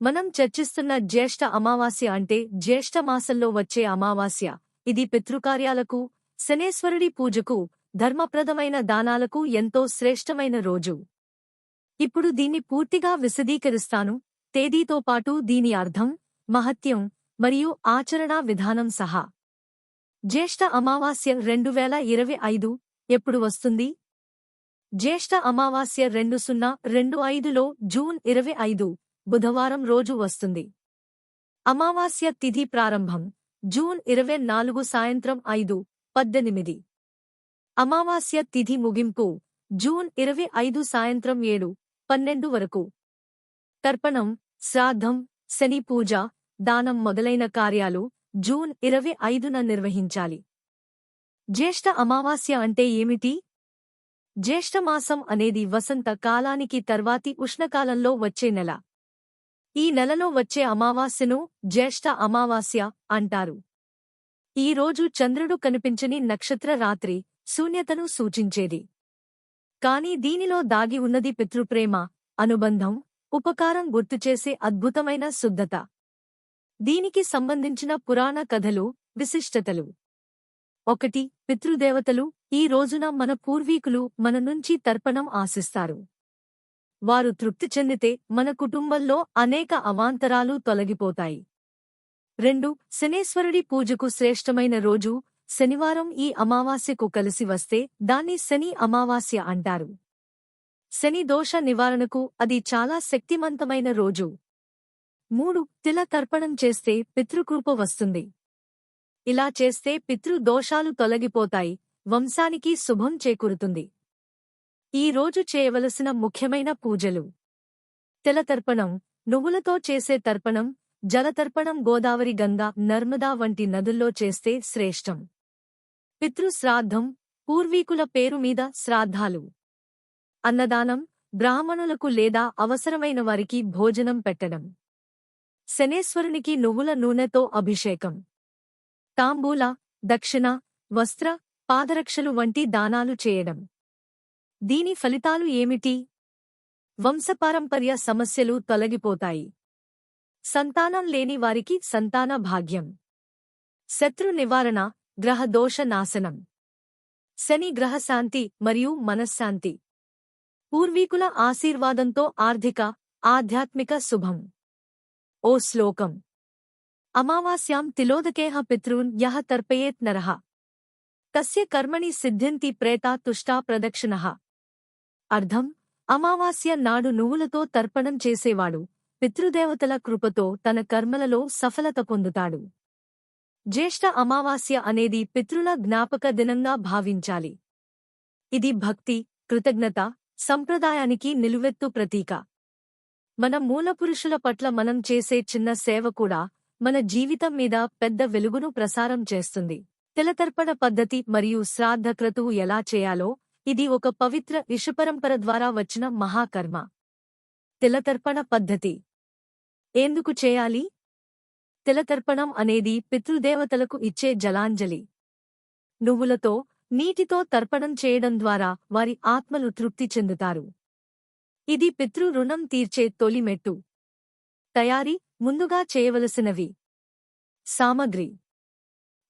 మనం చర్చిస్తున్న జ్యేష్ఠ అమావాస్య అంటే జ్యేష్ఠ మాసంలో వచ్చే అమావాస్య. ఇది పితృకార్యాలకు శనేశ్వరుడి పూజకు ధర్మప్రదమైన దానాలకు ఎంతో శ్రేష్టమైన రోజు. ఇప్పుడు దీన్ని పూర్తిగా విశదీకరిస్తాను. తేదీతో పాటు దీని అర్థం మహత్యం మరియు ఆచరణా విధానం సహా. జ్యేష్ఠ అమావాస్య రెండు వేల ఇరవై ఐదు ఎప్పుడు వస్తుంది? జ్యేష్ఠ అమావాస్య రెండు సున్నా రెండు ఐదులో జూన్ ఇరవై ఐదు. బుధవారం రోజు వస్తుంది. అమావాస్య తిథి ప్రారంభం జూన్ ఇరవై నాలుగు సాయంత్రం ఐదు పద్దెనిమిది. అమావాస్య తిథి ముగింపు జూన్ ఇరవై ఐదు సాయంత్రం ఏడు పన్నెండు వరకు. తర్పణం శ్రాద్ధం శని పూజ దానం మొదలైన కార్యాలు జూన్ ఇరవై ఐదున నిర్వహించాలి. జ్యేష్ఠ అమావాస్య అంటే ఏమిటి? జ్యేష్ఠమాసం అనేది వసంత కాలానికి తర్వాతి ఉష్ణకాలంలో వచ్చే నెల. ఈ నెలలో వచ్చే అమావాస్యను జ్యేష్ఠ అమావాస్య అంటారు. ఈ రోజు చంద్రుడు కనిపించని నక్షత్ర రాత్రి శూన్యతను సూచించేది. కాని దీనిలో దాగి ఉన్నది పితృప్రేమ అనుబంధం ఉపకారం గుర్తుచేసే అద్భుతమైన శుద్ధత. దీనికి సంబంధించిన పురాణ కథలు విశిష్టతలు. ఒకటి పితృదేవతలు ఈ రోజున మన పూర్వీకులు మన నుంచి తర్పణం ఆశిస్తారు. వారు తృప్తి చెందితే మన కుటుంబంలో అనేక అవాంతరాలు తొలగిపోతాయి. రెండు శనేశ్వరుడి పూజకు శ్రేష్టమైన రోజు శనివారం ఈ అమావాస్యకు కలిసి వస్తే దాన్ని శని అమావాస్య అంటారు. శని దోష నివారణకు అది చాలా శక్తిమంతమైన రోజు. మూడు తిల తర్పణం చేస్తే పితృకృప వస్తుంది. ఇలా చేస్తే పితృ దోషాలు తొలగిపోతాయి వంశానికి శుభం చేకూరుతుంది. ఈ రోజు చేయవలసిన ముఖ్యమైన పూజలు. తెలతర్పణం నువ్వులతో చేసే తర్పణం జలతర్పణం గోదావరి గంగా నర్మదా వంటి నదుల్లో చేస్తే శ్రేష్టం. పితృశ్రాద్ధం పూర్వీకుల పేరు మీద శ్రాద్ధాలు. అన్నదానం బ్రాహ్మణులకు లేదా అవసరమైన వారికి భోజనం పెట్టడం. శనేశ్వరునికి నువ్వుల నూనెతో అభిషేకం. తాంబూల దక్షిణ వస్త్ర పాదరక్షలు వంటి దానాలు చేయడం. దీని ఫలితాలు ఏమిటి? వంశపారంపర్య సమస్యలు తొలగిపోతాయి. సంతానం లేని వారికి సంతాన భాగ్యం. శత్రు నివారణ గ్రహదోష నాశనం. శని గ్రహశాంతి మరియు మనశ్శాంతి. పూర్వీకుల ఆశీర్వాదంతో ఆర్థిక ఆధ్యాత్మిక శుభం. ఓ శ్లోకం. అమావాస్యాం తిలోదకేహ పితృన్ యహ తర్పయేత్ నరః. తస్య కర్మణి సిద్ధింతి ప్రేతా తుష్టా ప్రదక్షిణః. అర్థం? అమావాస్య నాడు నువ్వులతో తర్పణం చేసేవాడు. పితృదేవతల కృపతో తన కర్మలలో సఫలత పొందుతాడు. జ్యేష్ఠ అమావాస్య అనేది పితృల జ్ఞాపక దినంగా భావించాలి. ఇది భక్తి కృతజ్ఞత సంప్రదాయానికి నిలువెత్తు ప్రతీక. మన మూలపురుషుల పట్ల మనం చేసే చిన్న సేవ కూడా మన జీవితం మీద పెద్ద వెలుగును ప్రసారం చేస్తుంది. తిలతర్పణ పద్ధతి మరియు శ్రాద్ధ క్రతువు ఎలా చేయాలో ఇది ఒక పవిత్ర ఇషపరంపర ద్వారా వచ్చిన మహాకర్మ. తిలతర్పణ పద్ధతి. ఎందుకు చేయాలి? తిలతర్పణం అనేది పితృదేవతలకు ఇచ్చే జలాంజలి. నువ్వులతో నీటితో తర్పణం చేయడం ద్వారా వారి ఆత్మలు తృప్తి చెందుతారు. ఇది పితృ రుణం తీర్చే తొలి మెట్టు. తయారీ ముందుగా చేయవలసినవి. సామగ్రి.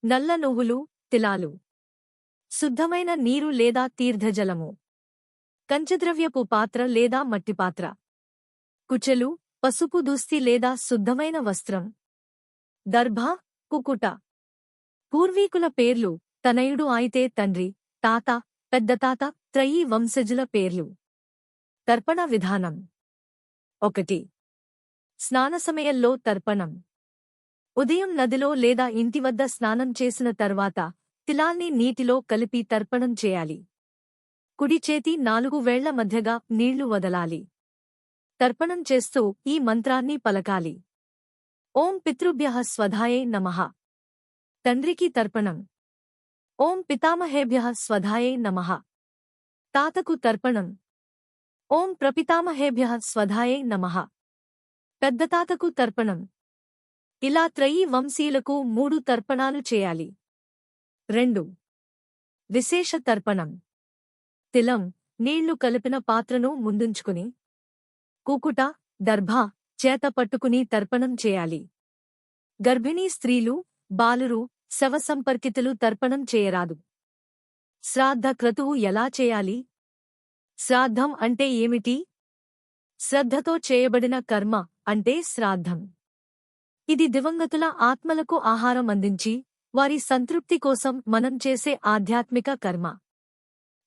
నల్ల నువ్వులు తిలాలు. శుద్ధమైన నీరు లేదా తీర్థజలము. కంచద్రవ్యపు పాత్ర లేదా మట్టిపాత్ర కుచెలు పసుపు దుస్తి లేదా శుద్ధమైన వస్త్రం. దర్భ కుకుట. పూర్వీకుల పేర్లు తనయుడు అయితే తండ్రి తాత పెద్దతాత త్రయీ వంశజుల పేర్లు. తర్పణ విధానం. ఒకటి. స్నాన సమయంలో తర్పణం. ఉదయం నదిలో లేదా ఇంటి వద్ద స్నానం చేసిన తర్వాత తిలాల్ని నీటిలో కలిపి తర్పణం చేయాలి. కుడి చేతి నాలుగు వేళ్ళ మధ్యగా నీళ్ళు వదలాలి. తర్పణం చేస్తూ ఈ మంత్రాన్ని పలకాలి. ఓం పితృభ్య స్వధాయే నమః. తండ్రికి తర్పణం. ఓం పితామహేభ్య స్వధాయే నమః. తాతకు తర్పణం. ఓం ప్రపితామహేభ్య స్వధాయే నమః. పెద్దతాతకు తర్పణం. ఇలా త్రయీ వంశీయులకు మూడు తర్పణాలు చేయాలి. రెండు. విశేష తర్పణం తిలం నీళ్ళు కలిపిన పాత్రను ముందుంచుకుని కూకుట దర్భ చేత పట్టుకుని తర్పణం చేయాలి. గర్భిణీ స్త్రీలు బాలురు శవసంపర్కితులు తర్పణం చేయరాదు. శ్రాద్ధ క్రతువు ఎలా చేయాలి? శ్రాద్ధం అంటే ఏమిటి? శ్రద్ధతో చేయబడిన కర్మ అంటే శ్రాద్ధం. ఇది దివంగతుల ఆత్మలకు ఆహారం అందించి వారి సంతృప్తి కోసం మనం చేసే ఆధ్యాత్మిక కర్మ.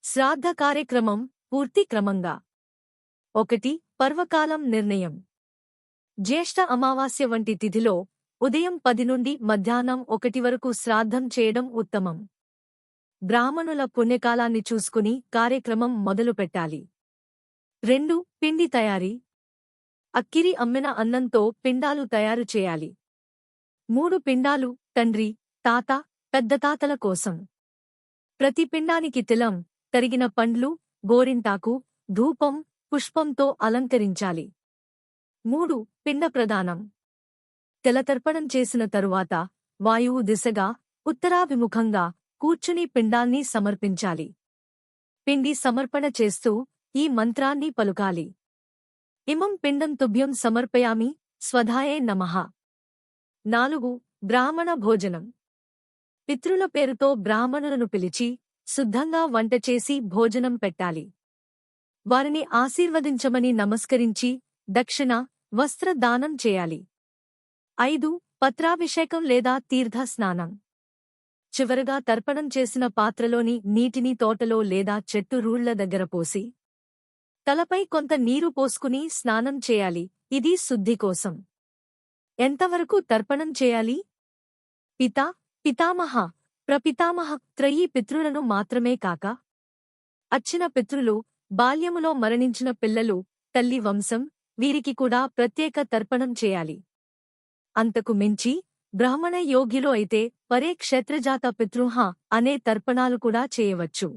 శ్రాద్ధ కార్యక్రమం పూర్తి క్రమంగా. ఒకటి పర్వకాలం నిర్ణయం. జ్యేష్ఠ అమావాస్య వంటి తిథిలో ఉదయం పది నుండి మధ్యాహ్నం ఒకటి వరకు శ్రాద్ధం చేయడం ఉత్తమం. బ్రాహ్మణుల పుణ్యకాలాన్ని చూసుకుని కార్యక్రమం మొదలుపెట్టాలి రెండు పిండి తయారీ. అక్కిరి అమ్మిన అన్నంతో పిండాలు తయారు చేయాలి. మూడు పిండాలు తండ్రి తాత పెద్దతాతల కోసం. ప్రతి పిండానికి తిలం తరిగిన పండ్లు గోరింటాకు ధూపం పుష్పంతో అలంకరించాలి. మూడు పిండ ప్రదానం తెలతర్పణం చేసిన తరువాత వాయువు దిశగా ఉత్తరాభిముఖంగా కూర్చుని పిండాన్ని సమర్పించాలి. పిండి సమర్పణ చేస్తూ ఈ మంత్రాన్ని పలుకాలి. ఇమం పిండం తుభ్యం సమర్పయామి స్వధాయే నమః. నాలుగు బ్రాహ్మణ భోజనం. పితృల పేరుతో బ్రాహ్మణులను పిలిచి శుద్ధంగా వంట చేసి భోజనం పెట్టాలి. వారిని ఆశీర్వదించమని నమస్కరించి దక్షిణ వస్త్ర దానం చేయాలి. ఐదు పత్రాభిషేకం లేదా తీర్థ స్నానం చివరగా తర్పణం చేసిన పాత్రలోని నీటిని తోటలో లేదా చెట్టు రూళ్ళ దగ్గర పోసి తలపై కొంత నీరు పోసుకుని స్నానం చేయాలి. ఇది శుద్ధి కోసం. ఎంతవరకు తర్పణం చేయాలి? పిత పితామహ. ప్రపితామహ త్రయీ పితృలను మాత్రమే కాక అచ్చిన పితృలు బాల్యములో మరణించిన పిల్లలు తల్లి వంశం వీరికి కూడా ప్రత్యేక తర్పణం చేయాలి. అంతకు మించి బ్రాహ్మణ యోగిలో అయితే పరే క్షేత్రజాత పితృహ అనే తర్పణాలు కూడా చేయవచ్చు.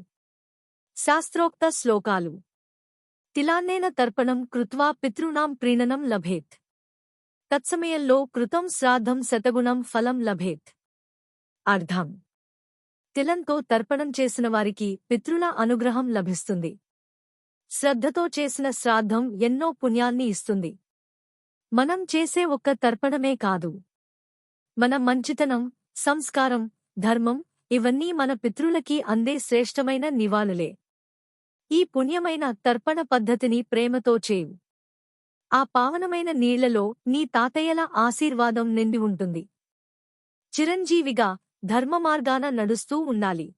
శాస్త్రోక్త శ్లోకాలు. తిలాన్నేన తర్పణం కృత్వా పితృణాం ప్రీణనం లభేత్. తత్సమయంలో కృతం శ్రాద్ధం శతగుణం ఫలం లభేత్. అర్థం. తిలంతో తర్పణం చేసిన వారికి పితృల అనుగ్రహం లభిస్తుంది. శ్రద్ధతో చేసిన శ్రాద్ధం ఎన్నో పుణ్యాన్ని ఇస్తుంది. మనం చేసే ఒక్క తర్పణమే కాదు. మన మంచితనం సంస్కారం ధర్మం ఇవన్నీ మన పితృలకి అందే శ్రేష్టమైన నివాళులే. ఈ పుణ్యమైన తర్పణ పద్ధతిని ప్రేమతో చేయు. ఆ పావనమైన నీళ్ళలో నీ తాతయ్యల ఆశీర్వాదం నిండి ఉంటుంది. చిరంజీవిగా ధర్మమార్గాన నడుస్తూ ఉండాలి.